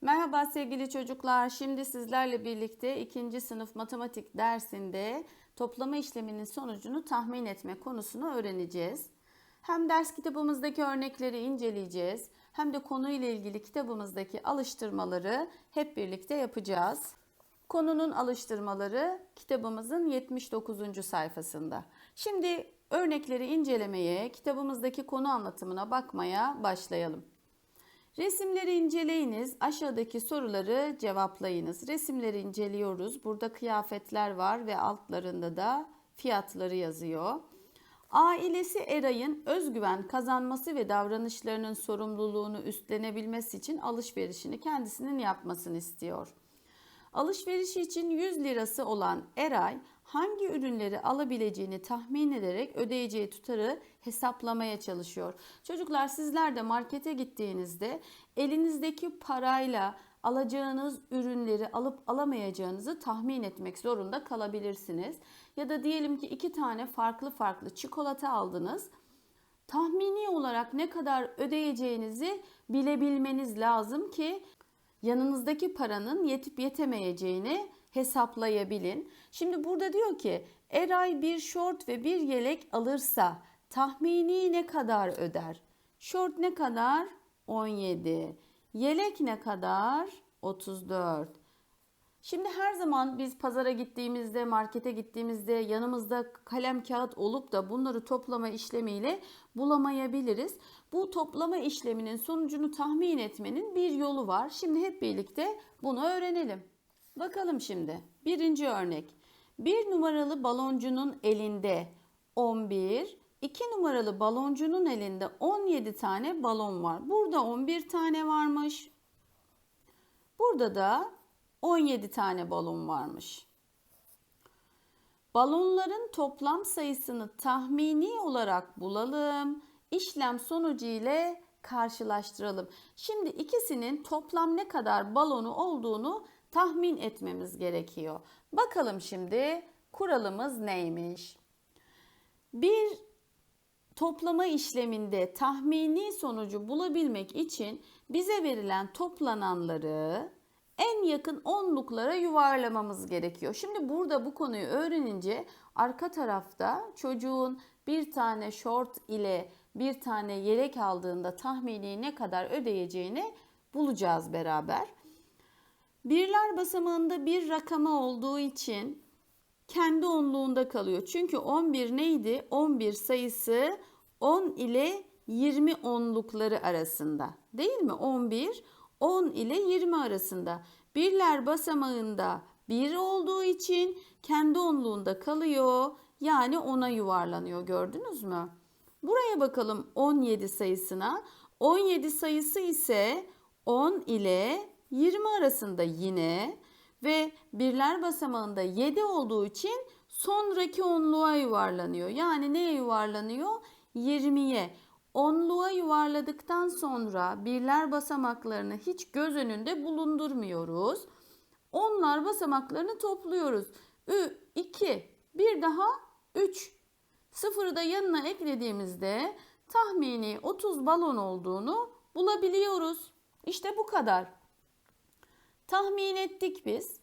Merhaba sevgili çocuklar. Şimdi sizlerle birlikte ikinci sınıf matematik dersinde toplama işleminin sonucunu tahmin etme konusunu öğreneceğiz. Hem ders kitabımızdaki örnekleri inceleyeceğiz hem de konuyla ilgili kitabımızdaki alıştırmaları hep birlikte yapacağız. Konunun alıştırmaları kitabımızın 79. sayfasında. Şimdi örnekleri incelemeye, kitabımızdaki konu anlatımına bakmaya başlayalım. Resimleri inceleyiniz. Aşağıdaki soruları cevaplayınız. Resimleri inceliyoruz. Burada kıyafetler var ve altlarında da fiyatları yazıyor. Ailesi Eray'ın özgüven kazanması ve davranışlarının sorumluluğunu üstlenebilmesi için alışverişini kendisinin yapmasını istiyor. Alışverişi için 100 lirası olan Eray hangi ürünleri alabileceğini tahmin ederek ödeyeceği tutarı hesaplamaya çalışıyor. Çocuklar sizler de markete gittiğinizde elinizdeki parayla alacağınız ürünleri alıp alamayacağınızı tahmin etmek zorunda kalabilirsiniz. Ya da diyelim ki iki tane farklı farklı çikolata aldınız tahmini olarak ne kadar ödeyeceğinizi bilebilmeniz lazım ki yanınızdaki paranın yetip yetemeyeceğini hesaplayabilin. Şimdi burada diyor ki Eray bir şort ve bir yelek alırsa tahmini ne kadar öder? Şort ne kadar? 17. Yelek ne kadar? 34. Şimdi her zaman biz pazara gittiğimizde, markete gittiğimizde yanımızda kalem kağıt olup da bunları toplama işlemiyle bulamayabiliriz. Bu toplama işleminin sonucunu tahmin etmenin bir yolu var. Şimdi hep birlikte bunu öğrenelim. Bakalım şimdi. Birinci örnek. Bir numaralı baloncunun elinde 11, 2 numaralı baloncunun elinde 17 tane balon var. Burada 11 tane varmış. Burada da 17 tane balon varmış. Balonların toplam sayısını tahmini olarak bulalım. İşlem sonucu ile karşılaştıralım. Şimdi ikisinin toplam ne kadar balonu olduğunu tahmin etmemiz gerekiyor. Bakalım şimdi kuralımız neymiş? Bir toplama işleminde tahmini sonucu bulabilmek için bize verilen toplananları en yakın onluklara yuvarlamamız gerekiyor. Şimdi burada bu konuyu öğrenince arka tarafta çocuğun bir tane şort ile bir tane yelek aldığında tahmini ne kadar ödeyeceğini bulacağız beraber. Birler basamağında bir rakama olduğu için kendi onluğunda kalıyor. Çünkü 11 neydi? 11 sayısı 10 ile 20 onlukları arasında. Değil mi? 11 10 ile 20 arasında. Birler basamağında 1 olduğu için kendi onluğunda kalıyor. Yani 10'a yuvarlanıyor. Gördünüz mü? Buraya bakalım 17 sayısına. 17 sayısı ise 10 ile 20 arasında yine ve birler basamağında 7 olduğu için sonraki onluğa yuvarlanıyor. Yani neye yuvarlanıyor? 20'ye. Onluğa yuvarladıktan sonra birler basamaklarını hiç göz önünde bulundurmuyoruz. Onlar basamaklarını topluyoruz. 2, bir daha 3. Sıfırı da yanına eklediğimizde tahmini 30 balon olduğunu bulabiliyoruz. İşte bu kadar. Tahmin ettik biz.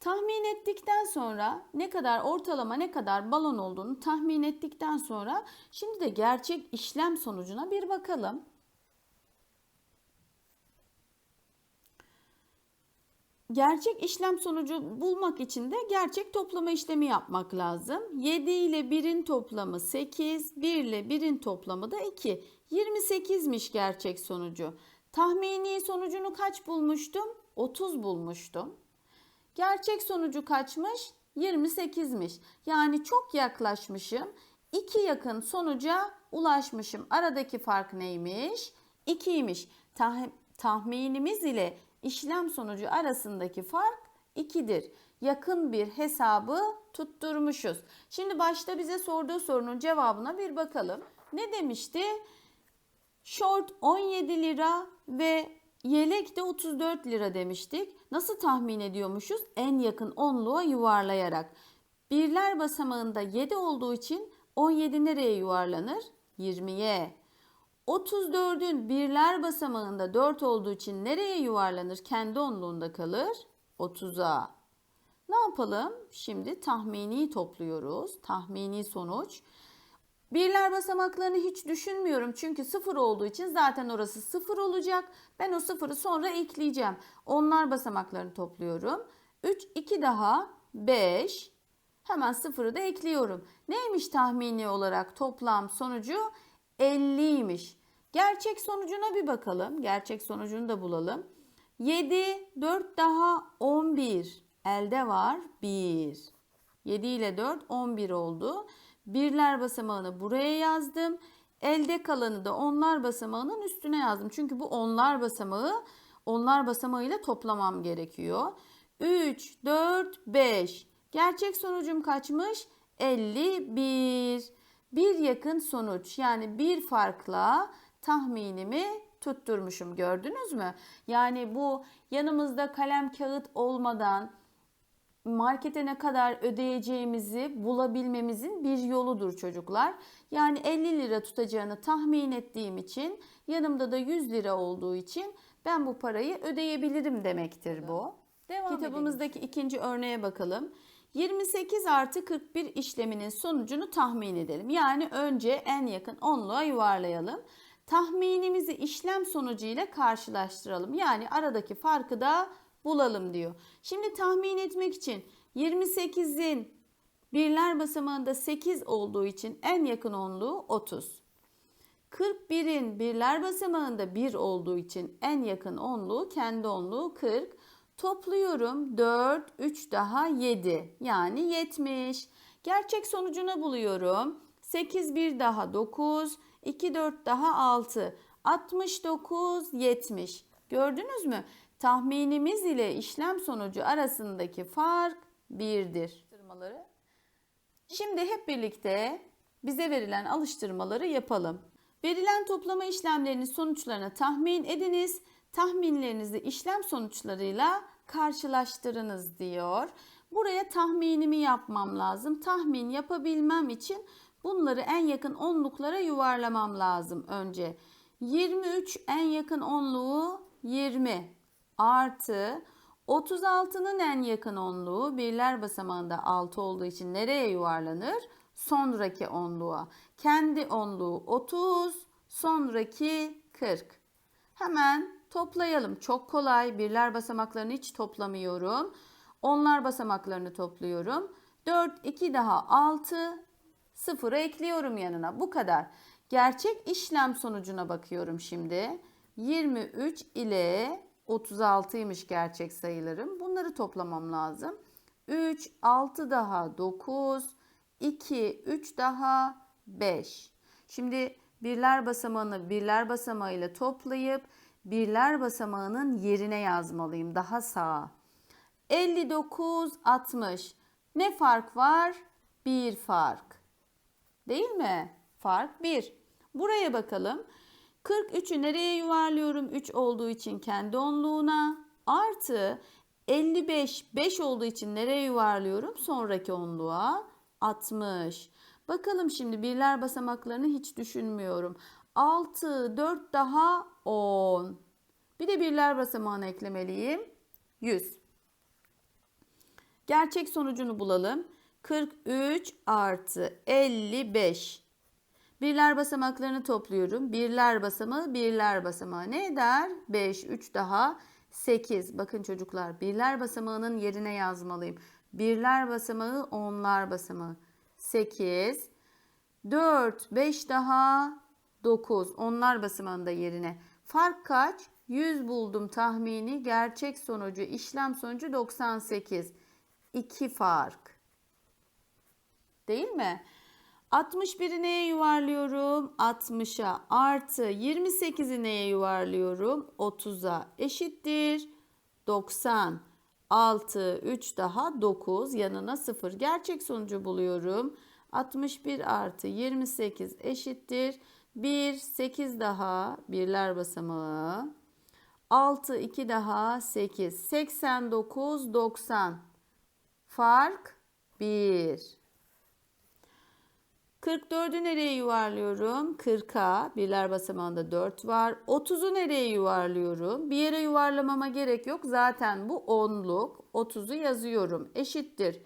Tahmin ettikten sonra ne kadar ortalama ne kadar balon olduğunu tahmin ettikten sonra şimdi de gerçek işlem sonucuna bir bakalım. Gerçek işlem sonucu bulmak için de gerçek toplama işlemi yapmak lazım. 7 ile 1'in toplamı 8, 1 ile 1'in toplamı da 2. 28'miş gerçek sonucu. Tahmini sonucunu kaç bulmuştum? 30 bulmuştum. Gerçek sonucu kaçmış? 28'miş. Yani çok yaklaşmışım. İki yakın sonuca ulaşmışım. Aradaki fark neymiş? 2'ymiş. Tah tahminimiz ile işlem sonucu arasındaki fark 2'dir. Yakın bir hesabı tutturmuşuz. Şimdi başta bize sorduğu sorunun cevabına bir bakalım. Ne demişti? Short 17 lira ve yelek de 34 lira demiştik. Nasıl tahmin ediyormuşuz? En yakın onluğa yuvarlayarak. Birler basamağında 7 olduğu için 17 nereye yuvarlanır? 20'ye. 34'ün birler basamağında 4 olduğu için nereye yuvarlanır? Kendi onluğunda kalır. 30'a. Ne yapalım? Şimdi tahmini topluyoruz. Tahmini sonuç. Birler basamaklarını hiç düşünmüyorum. Çünkü sıfır olduğu için zaten orası sıfır olacak. Ben o sıfırı sonra ekleyeceğim. Onlar basamaklarını topluyorum. 3, 2 daha 5. Hemen sıfırı da ekliyorum. Neymiş tahmini olarak toplam sonucu? 50'ymiş. Gerçek sonucuna bir bakalım. Gerçek sonucunu da bulalım. 7, 4 daha 11. Elde var 1. 7 ile 4 11 oldu. Birler basamağını buraya yazdım. Elde kalanı da onlar basamağının üstüne yazdım. Çünkü bu onlar basamağı onlar basamağıyla toplamam gerekiyor. 3, 4, 5. Gerçek sonucum kaçmış? 51. Bir yakın sonuç yani bir farkla tahminimi tutturmuşum gördünüz mü? Yani bu yanımızda kalem kağıt olmadan markete ne kadar ödeyeceğimizi bulabilmemizin bir yoludur çocuklar. Yani 50 lira tutacağını tahmin ettiğim için yanımda da 100 lira olduğu için ben bu parayı ödeyebilirim demektir bu. Devam Kitabımızdaki ikinci örneğe bakalım. 28 artı 41 işleminin sonucunu tahmin edelim. Yani önce en yakın onluğa yuvarlayalım. Tahminimizi işlem sonucu ile karşılaştıralım. Yani aradaki farkı da bulalım diyor. Şimdi tahmin etmek için 28'in birler basamağında 8 olduğu için en yakın onluğu 30. 41'in birler basamağında 1 olduğu için en yakın onluğu kendi onluğu 40. Topluyorum 4, 3 daha 7 yani 70. Gerçek sonucunu buluyorum. 8, 1 daha 9, 2, 4 daha 6. 69, 70. Gördünüz mü? Tahminimiz ile işlem sonucu arasındaki fark 1'dir. Şimdi hep birlikte bize verilen alıştırmaları yapalım. Verilen toplama işlemlerinin sonuçlarını tahmin ediniz. Tahminlerinizi işlem sonuçlarıyla karşılaştırınız diyor. Buraya tahminimi yapmam lazım. Tahmin yapabilmem için bunları en yakın onluklara yuvarlamam lazım önce. 23 en yakın onluğu 20 artı 36'nın en yakın onluğu birler basamağında 6 olduğu için nereye yuvarlanır? Sonraki onluğa. Kendi onluğu 30, sonraki 40. Hemen toplayalım. Çok kolay. Birler basamaklarını hiç toplamıyorum. Onlar basamaklarını topluyorum. 4, 2 daha 6, 0'ı ekliyorum yanına. Bu kadar. Gerçek işlem sonucuna bakıyorum şimdi. 23 ile 36'ymış gerçek sayılarım. Bunları toplamam lazım. 3, 6 daha 9, 2, 3 daha 5. Şimdi birler basamağını birler basamağıyla toplayıp birler basamağının yerine yazmalıyım. Daha sağa. 59, 60. Ne fark var? Bir fark. Değil mi? Fark 1. Buraya bakalım. 43'ü nereye yuvarlıyorum? 3 olduğu için kendi onluğuna. Artı 55 5 olduğu için nereye yuvarlıyorum? Sonraki onluğa. 60. Bakalım şimdi birler basamaklarını hiç düşünmüyorum. 6, 4 daha 10. Bir de birler basamağını eklemeliyim. 100. Gerçek sonucunu bulalım. 43 artı 55. Birler basamaklarını topluyorum. Birler basamağı, birler basamağı ne eder? 5, 3 daha 8. Bakın çocuklar birler basamağının yerine yazmalıyım. Birler basamağı, onlar basamağı. 8, 4, 5 daha 9. Onlar basamağında yerine. Fark kaç? 100 buldum tahmini. Gerçek sonucu, işlem sonucu 98. 2 fark. Değil mi? 61'i neye yuvarlıyorum? 60'a artı 28'i neye yuvarlıyorum? 30'a eşittir. 90. 6, 3 daha 9 yanına 0. Gerçek sonucu buluyorum. 61 artı 28 eşittir. 1, 8 daha birler basamağı. 6, 2 daha 8. 89, 90. Fark 1. 44'ü nereye yuvarlıyorum? 40'a. Birler basamağında 4 var. 30'u nereye yuvarlıyorum? Bir yere yuvarlamama gerek yok. Zaten bu onluk. 30'u yazıyorum. Eşittir.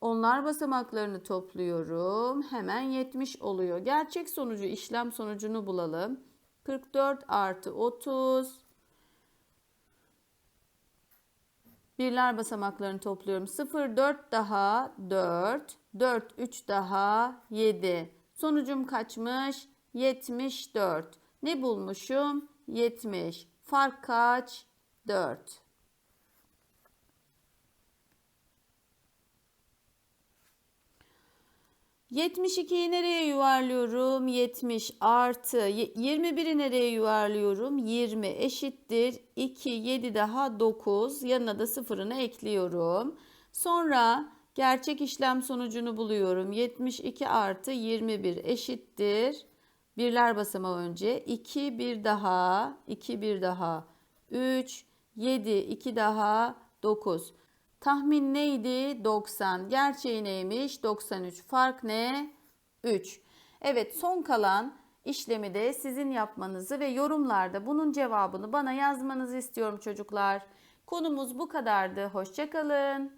Onlar basamaklarını topluyorum. Hemen 70 oluyor. Gerçek sonucu, işlem sonucunu bulalım. 44 artı 30. Birler basamaklarını topluyorum. 0, 4 daha 4. 4, 3 daha 7. Sonucum kaçmış? 74. Ne bulmuşum? 70. Fark kaç? 4. ...72'yi nereye yuvarlıyorum? 70 artı... ...21'i nereye yuvarlıyorum? 20 eşittir. 2, 7 daha 9. Yanına da sıfırını ekliyorum. Sonra gerçek işlem sonucunu buluyorum. 72 artı 21 eşittir. Birler basamağı önce. 2, 1 daha. 2, 1 daha. 3, 7, 2 daha. 9. Tahmin neydi? 90. Gerçeği neymiş? 93. Fark ne? 3. Evet son kalan işlemi de sizin yapmanızı ve yorumlarda bunun cevabını bana yazmanızı istiyorum çocuklar. Konumuz bu kadardı. Hoşçakalın.